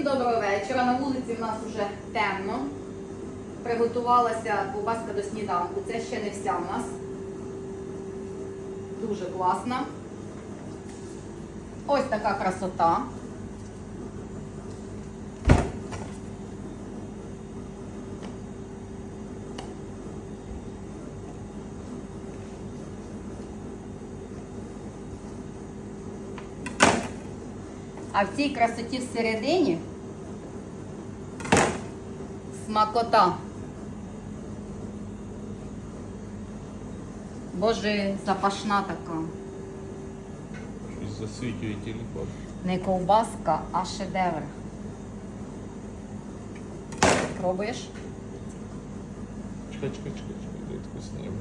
Всім доброго вечора. На вулиці в нас вже темно. Приготувалася ковбаска до сніданку. Це ще не вся в нас. Дуже класна. Ось така красота. А в цій красоті всередині смакота. Боже, запашна така. Щось засвітює телефон. Не ковбаска, а шедевр. Пробуєш? Чекай, чекай, чекай, чекай, дай таку зніму.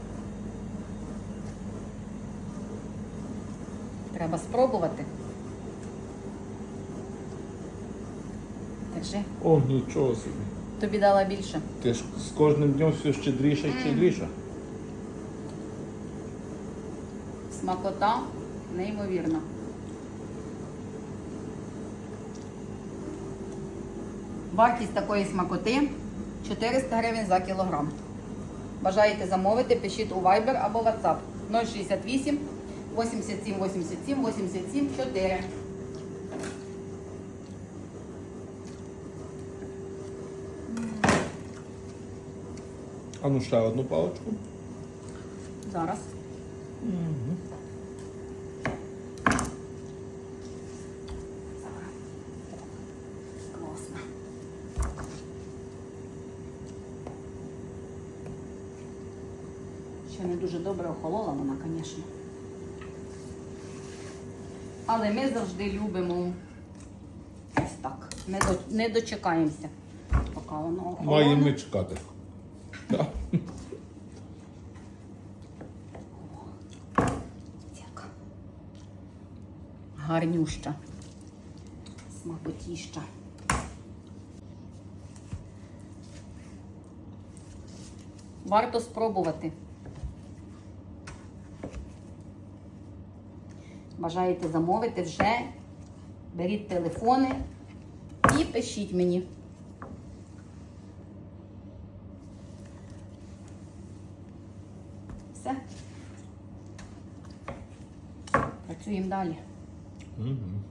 Треба спробувати. Держи. О, нічого собі. Тобі дала більше. Ти ж з кожним днем все щедріше і щедріше. Смакота неймовірна. Вартість такої смакоти 400 гривень за кілограм. Бажаєте замовити, пишіть у Viber або WhatsApp 068 87 87 87 4. А ну ще одну паличку. Зараз. Класно. Ще не дуже добре охолола вона, звісно. Але ми завжди любимо ось так. Не, до, не дочекаємося, поки воно охолоне. Маємо ми чекати. Яка гарнюща, смакотіща. Варто спробувати. Бажаєте замовити вже, беріть телефони і пишіть мені. Все. Працюємо далі. Угу.